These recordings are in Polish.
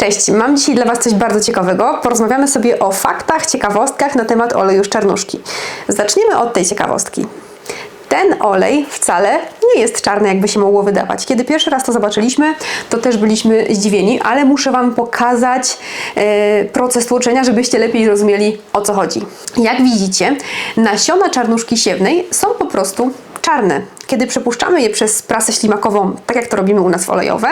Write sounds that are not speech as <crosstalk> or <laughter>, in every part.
Cześć, mam dzisiaj dla Was coś bardzo ciekawego. Porozmawiamy sobie o faktach, ciekawostkach na temat oleju z czarnuszki. Zaczniemy od tej ciekawostki. Ten olej wcale nie jest czarny, jakby się mogło wydawać. Kiedy pierwszy raz to zobaczyliśmy, to też byliśmy zdziwieni, ale muszę Wam pokazać e, proces tłoczenia, żebyście lepiej rozumieli o co chodzi. Jak widzicie, nasiona czarnuszki siewnej są po prostu czarne. Kiedy przepuszczamy je przez prasę ślimakową, tak jak to robimy u nas w olejowe,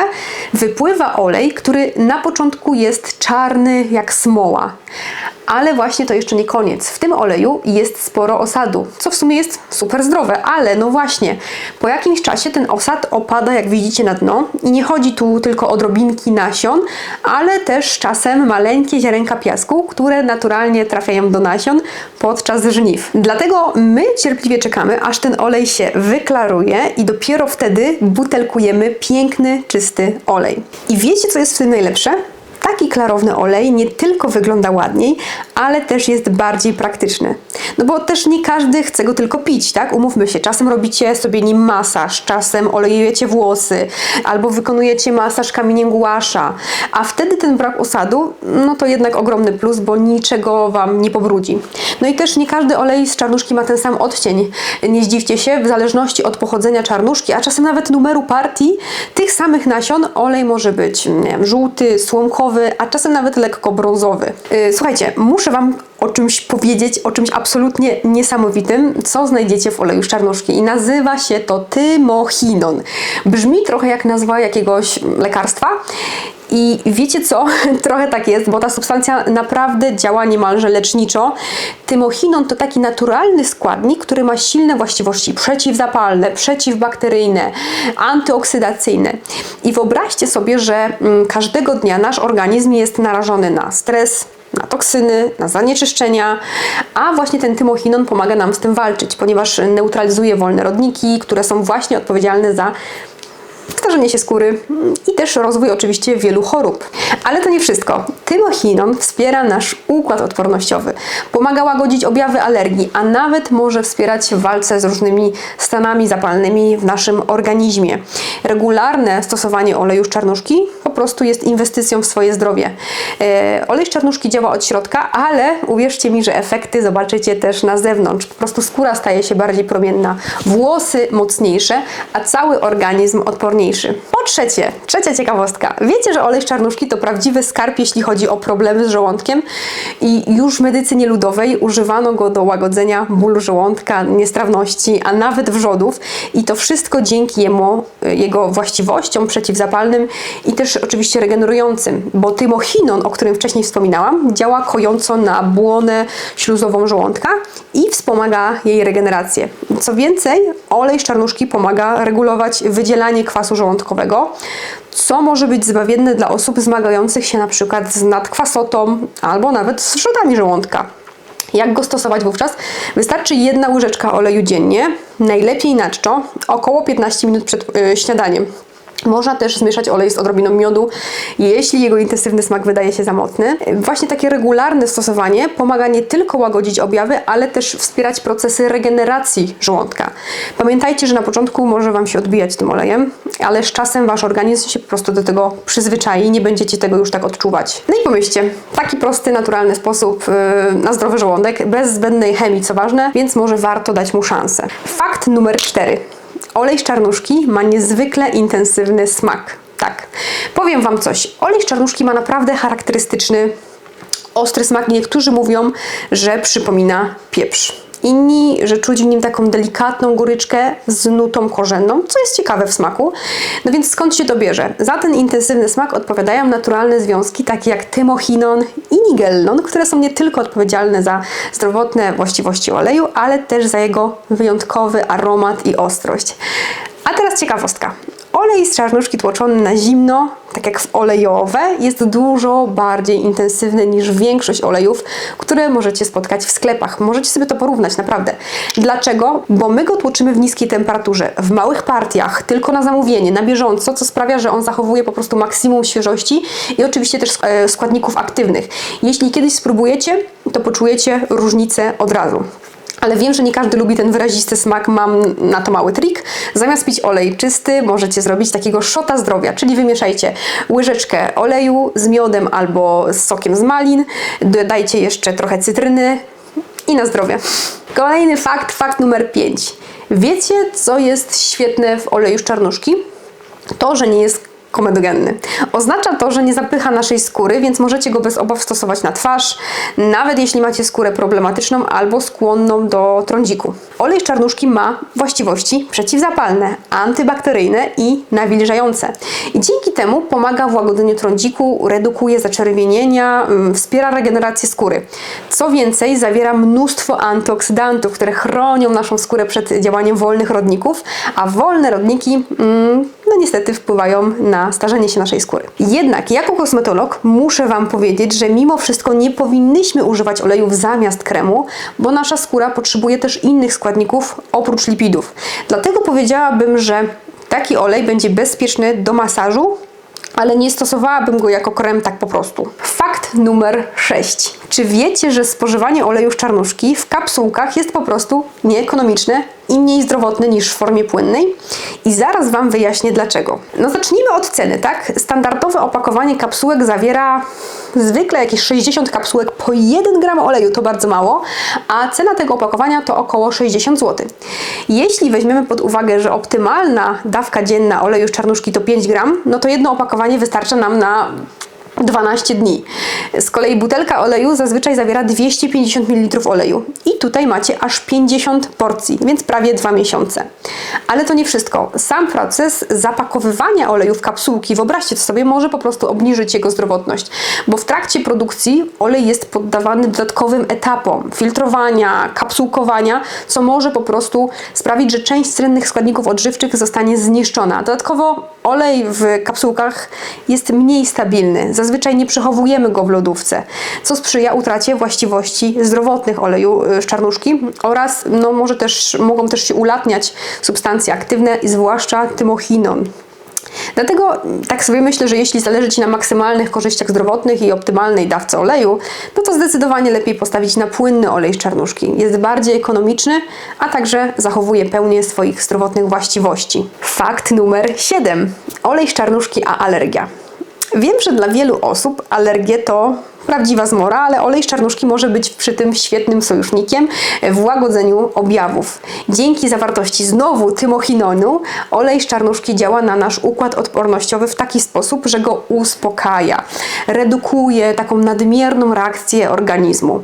wypływa olej, który na początku jest czarny jak smoła. Ale właśnie to jeszcze nie koniec. W tym oleju jest sporo osadu, co w sumie jest super zdrowe, ale no właśnie, po jakimś czasie ten osad opada, jak widzicie, na dno i nie chodzi tu tylko o drobinki nasion, ale też czasem maleńkie ziarenka piasku, które naturalnie trafiają do nasion podczas żniw. Dlatego my cierpliwie czekamy, aż ten olej się wyklaruje i dopiero wtedy butelkujemy piękny, czysty olej. I wiecie, co jest w tym najlepsze? Taki klarowny olej nie tylko wygląda ładniej, ale też jest bardziej praktyczny. No bo też nie każdy chce go tylko pić, tak? Umówmy się, czasem robicie sobie nim masaż, czasem olejujecie włosy, albo wykonujecie masaż kamieniem guasza, a wtedy ten brak osadu, no to jednak ogromny plus, bo niczego Wam nie pobrudzi. No i też nie każdy olej z czarnuszki ma ten sam odcień. Nie zdziwcie się, w zależności od pochodzenia czarnuszki, a czasem nawet numeru partii, tych samych nasion olej może być nie wiem, żółty, słomkowy, a czasem nawet lekko brązowy. Yy, słuchajcie, muszę Wam o czymś powiedzieć, o czymś absolutnie niesamowitym, co znajdziecie w oleju z czarnuszki i nazywa się to tymochinon. Brzmi trochę jak nazwa jakiegoś lekarstwa i wiecie co? <laughs> Trochę tak jest, bo ta substancja naprawdę działa niemalże leczniczo. Tymochinon to taki naturalny składnik, który ma silne właściwości przeciwzapalne, przeciwbakteryjne, antyoksydacyjne. I wyobraźcie sobie, że mm, każdego dnia nasz organizm jest narażony na stres, na toksyny, na zanieczyszczenia, a właśnie ten tymochinon pomaga nam z tym walczyć, ponieważ neutralizuje wolne rodniki, które są właśnie odpowiedzialne za starzenie się skóry i też rozwój oczywiście wielu chorób. Ale to nie wszystko. Tymochinon wspiera nasz układ odpornościowy, pomaga łagodzić objawy alergii, a nawet może wspierać w walce z różnymi stanami zapalnymi w naszym organizmie. Regularne stosowanie oleju z czarnuszki po prostu jest inwestycją w swoje zdrowie. E, olej z czarnuszki działa od środka, ale uwierzcie mi, że efekty zobaczycie też na zewnątrz. Po prostu skóra staje się bardziej promienna, włosy mocniejsze, a cały organizm odporniejszy. Po trzecie, trzecia ciekawostka. Wiecie, że olej z czarnuszki to prawdziwy skarb, jeśli chodzi o problemy z żołądkiem i już w medycynie ludowej używano go do łagodzenia bólu żołądka, niestrawności, a nawet wrzodów i to wszystko dzięki jemu, jego właściwościom przeciwzapalnym i też oczywiście regenerującym, bo tymochinon, o którym wcześniej wspominałam, działa kojąco na błonę śluzową żołądka i wspomaga jej regenerację. Co więcej, olej z czarnuszki pomaga regulować wydzielanie kwasu żołądkowego, co może być zbawienne dla osób zmagających się przykład z nadkwasotą albo nawet z wrzodami żołądka. Jak go stosować wówczas? Wystarczy jedna łyżeczka oleju dziennie, najlepiej na czczo, około 15 minut przed yy, śniadaniem. Można też zmieszać olej z odrobiną miodu, jeśli jego intensywny smak wydaje się za mocny. Właśnie takie regularne stosowanie pomaga nie tylko łagodzić objawy, ale też wspierać procesy regeneracji żołądka. Pamiętajcie, że na początku może Wam się odbijać tym olejem, ale z czasem Wasz organizm się po prostu do tego przyzwyczai i nie będziecie tego już tak odczuwać. No i pomyślcie, taki prosty, naturalny sposób yy, na zdrowy żołądek, bez zbędnej chemii, co ważne, więc może warto dać mu szansę. Fakt numer 4. Olej z czarnuszki ma niezwykle intensywny smak. Tak. Powiem Wam coś. Olej z czarnuszki ma naprawdę charakterystyczny, ostry smak. Niektórzy mówią, że przypomina pieprz. Inni, że czuć w nim taką delikatną goryczkę z nutą korzenną, co jest ciekawe w smaku. No więc skąd się to bierze? Za ten intensywny smak odpowiadają naturalne związki, takie jak tymochinon i nigelnon, które są nie tylko odpowiedzialne za zdrowotne właściwości oleju, ale też za jego wyjątkowy aromat i ostrość. A teraz ciekawostka. Olej z tłoczony na zimno, tak jak w olejowe, jest dużo bardziej intensywny niż większość olejów, które możecie spotkać w sklepach. Możecie sobie to porównać, naprawdę. Dlaczego? Bo my go tłoczymy w niskiej temperaturze, w małych partiach, tylko na zamówienie, na bieżąco, co sprawia, że on zachowuje po prostu maksimum świeżości i oczywiście też e, składników aktywnych. Jeśli kiedyś spróbujecie, to poczujecie różnicę od razu. Ale wiem, że nie każdy lubi ten wyrazisty smak, mam na to mały trik. Zamiast pić olej czysty, możecie zrobić takiego szota zdrowia, czyli wymieszajcie łyżeczkę oleju z miodem albo z sokiem z malin, dodajcie jeszcze trochę cytryny i na zdrowie. Kolejny fakt, fakt numer 5. Wiecie, co jest świetne w oleju z czarnuszki? To, że nie jest komedogenny. Oznacza to, że nie zapycha naszej skóry, więc możecie go bez obaw stosować na twarz, nawet jeśli macie skórę problematyczną albo skłonną do trądziku. Olej z czarnuszki ma właściwości przeciwzapalne, antybakteryjne i nawilżające. I dzięki temu pomaga w łagodzeniu trądziku, redukuje zaczerwienienia, mm, wspiera regenerację skóry. Co więcej, zawiera mnóstwo antyoksydantów, które chronią naszą skórę przed działaniem wolnych rodników, a wolne rodniki, mm, no niestety, wpływają na starzenie się naszej skóry. Jednak jako kosmetolog muszę Wam powiedzieć, że mimo wszystko nie powinnyśmy używać olejów zamiast kremu, bo nasza skóra potrzebuje też innych składników oprócz lipidów. Dlatego powiedziałabym, że taki olej będzie bezpieczny do masażu, ale nie stosowałabym go jako krem tak po prostu. Fakt numer 6. Czy wiecie, że spożywanie oleju z czarnuszki w kapsułkach jest po prostu nieekonomiczne i mniej zdrowotne niż w formie płynnej? I zaraz Wam wyjaśnię dlaczego. No zacznijmy od ceny, tak? Standardowe opakowanie kapsułek zawiera zwykle jakieś 60 kapsułek po 1 gram oleju, to bardzo mało, a cena tego opakowania to około 60 zł. Jeśli weźmiemy pod uwagę, że optymalna dawka dzienna oleju z czarnuszki to 5 gram, no to jedno opakowanie wystarcza nam na 12 dni. Z kolei butelka oleju zazwyczaj zawiera 250 ml oleju. I tutaj macie aż 50 porcji, więc prawie 2 miesiące. Ale to nie wszystko. Sam proces zapakowywania oleju w kapsułki, wyobraźcie to sobie, może po prostu obniżyć jego zdrowotność. Bo w trakcie produkcji olej jest poddawany dodatkowym etapom filtrowania, kapsułkowania, co może po prostu sprawić, że część cennych składników odżywczych zostanie zniszczona. Dodatkowo olej w kapsułkach jest mniej stabilny zazwyczaj nie przechowujemy go w lodówce, co sprzyja utracie właściwości zdrowotnych oleju z y, czarnuszki oraz no, może też, mogą też się ulatniać substancje aktywne, zwłaszcza tymochinon. Dlatego tak sobie myślę, że jeśli zależy Ci na maksymalnych korzyściach zdrowotnych i optymalnej dawce oleju, no to zdecydowanie lepiej postawić na płynny olej z czarnuszki. Jest bardziej ekonomiczny, a także zachowuje pełnię swoich zdrowotnych właściwości. Fakt numer 7. Olej z czarnuszki a alergia. Wiem, że dla wielu osób alergie to prawdziwa zmora, ale olej z czarnuszki może być przy tym świetnym sojusznikiem w łagodzeniu objawów. Dzięki zawartości znowu tymochinonu olej z czarnuszki działa na nasz układ odpornościowy w taki sposób, że go uspokaja, redukuje taką nadmierną reakcję organizmu.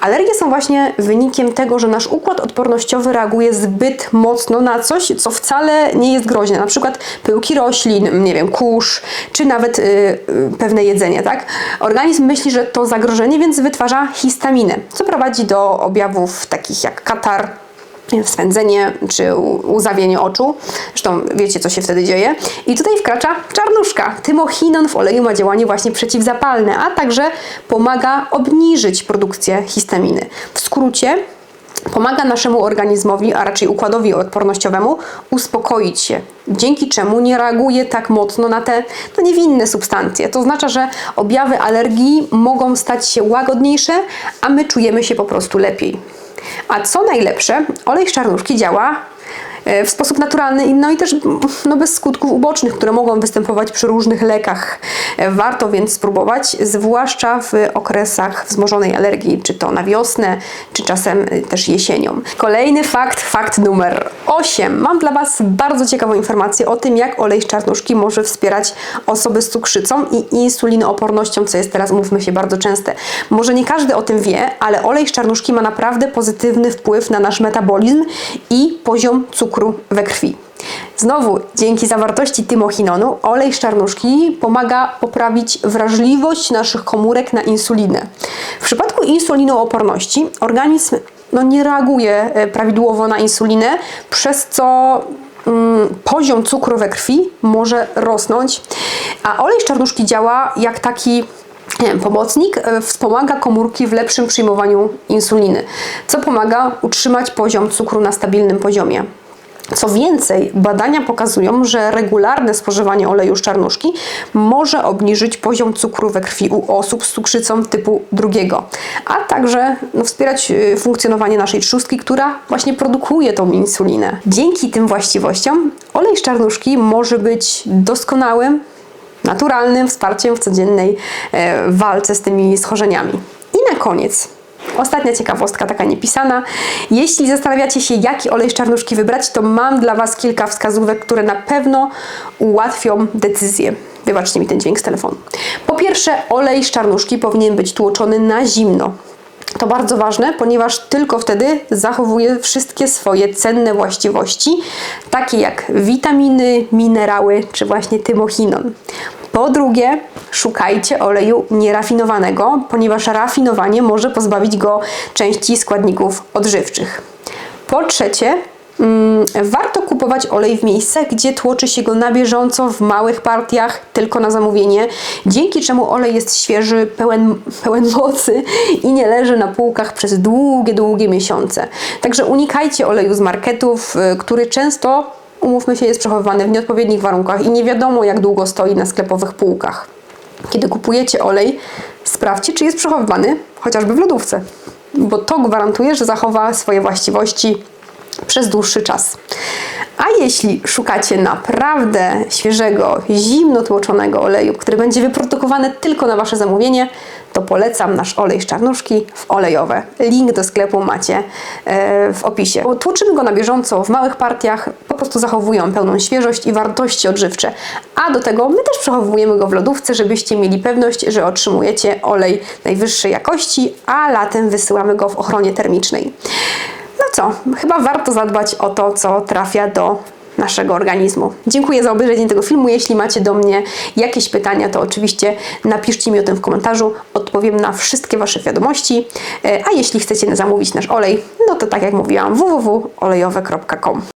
Alergie są właśnie wynikiem tego, że nasz układ odpornościowy reaguje zbyt mocno na coś, co wcale nie jest groźne, na przykład pyłki roślin, nie wiem, kurz, czy nawet yy, pewne jedzenie, tak? Organizm myśli, że że to zagrożenie, więc wytwarza histaminę, co prowadzi do objawów takich jak katar, swędzenie czy łzawienie oczu. Zresztą wiecie, co się wtedy dzieje. I tutaj wkracza czarnuszka. Tymochinon w oleju ma działanie właśnie przeciwzapalne, a także pomaga obniżyć produkcję histaminy. W skrócie pomaga naszemu organizmowi, a raczej układowi odpornościowemu, uspokoić się, dzięki czemu nie reaguje tak mocno na te no, niewinne substancje. To oznacza, że objawy alergii mogą stać się łagodniejsze, a my czujemy się po prostu lepiej. A co najlepsze, olej z czarnuszki działa w sposób naturalny no i też no, bez skutków ubocznych, które mogą występować przy różnych lekach. E, warto więc spróbować, zwłaszcza w okresach wzmożonej alergii, czy to na wiosnę, czy czasem e, też jesienią. Kolejny fakt, fakt numer 8. Mam dla Was bardzo ciekawą informację o tym, jak olej z czarnuszki może wspierać osoby z cukrzycą i insulinoopornością, co jest teraz, mówmy się, bardzo częste. Może nie każdy o tym wie, ale olej z czarnuszki ma naprawdę pozytywny wpływ na nasz metabolizm i poziom cukru cukru we krwi. Znowu, dzięki zawartości tymochinonu, olej z czarnuszki pomaga poprawić wrażliwość naszych komórek na insulinę. W przypadku insulinooporności organizm no, nie reaguje e, prawidłowo na insulinę, przez co mm, poziom cukru we krwi może rosnąć, a olej z czarnuszki działa jak taki pomocnik e, wspomaga komórki w lepszym przyjmowaniu insuliny, co pomaga utrzymać poziom cukru na stabilnym poziomie. Co więcej, badania pokazują, że regularne spożywanie oleju z czarnuszki może obniżyć poziom cukru we krwi u osób z cukrzycą typu drugiego, a także no, wspierać y, funkcjonowanie naszej trzustki, która właśnie produkuje tą insulinę. Dzięki tym właściwościom olej z czarnuszki może być doskonałym, naturalnym wsparciem w codziennej e, walce z tymi schorzeniami. I na koniec Ostatnia ciekawostka, taka niepisana. Jeśli zastanawiacie się, jaki olej z czarnuszki wybrać, to mam dla Was kilka wskazówek, które na pewno ułatwią decyzję. Wybaczcie mi ten dźwięk z telefonu. Po pierwsze, olej z czarnuszki powinien być tłoczony na zimno. To bardzo ważne, ponieważ tylko wtedy zachowuje wszystkie swoje cenne właściwości, takie jak witaminy, minerały czy właśnie tymochinon. Po drugie, szukajcie oleju nierafinowanego, ponieważ rafinowanie może pozbawić go części składników odżywczych. Po trzecie, mm, warto kupować olej w miejscach, gdzie tłoczy się go na bieżąco, w małych partiach, tylko na zamówienie, dzięki czemu olej jest świeży, pełen, <laughs> pełen mocy i nie leży na półkach przez długie, długie miesiące. Także unikajcie oleju z marketów, y, który często umówmy się, jest przechowywany w nieodpowiednich warunkach i nie wiadomo, jak długo stoi na sklepowych półkach. Kiedy kupujecie olej, sprawdźcie, czy jest przechowywany chociażby w lodówce, bo to gwarantuje, że zachowa swoje właściwości przez dłuższy czas. A jeśli szukacie naprawdę świeżego, zimno tłoczonego oleju, który będzie wyprodukowany tylko na Wasze zamówienie, to polecam nasz olej z czarnuszki w olejowe. Link do sklepu macie e, w opisie. Tłoczymy go na bieżąco w małych partiach, po prostu zachowują pełną świeżość i wartości odżywcze. A do tego my też przechowujemy go w lodówce, żebyście mieli pewność, że otrzymujecie olej najwyższej jakości, a latem wysyłamy go w ochronie termicznej. No co, chyba warto zadbać o to, co trafia do naszego organizmu. Dziękuję za obejrzenie tego filmu. Jeśli macie do mnie jakieś pytania, to oczywiście napiszcie mi o tym w komentarzu. Odpowiem na wszystkie Wasze wiadomości. E, A jeśli chcecie zamówić nasz olej, no to tak jak mówiłam, www.olejowe.com.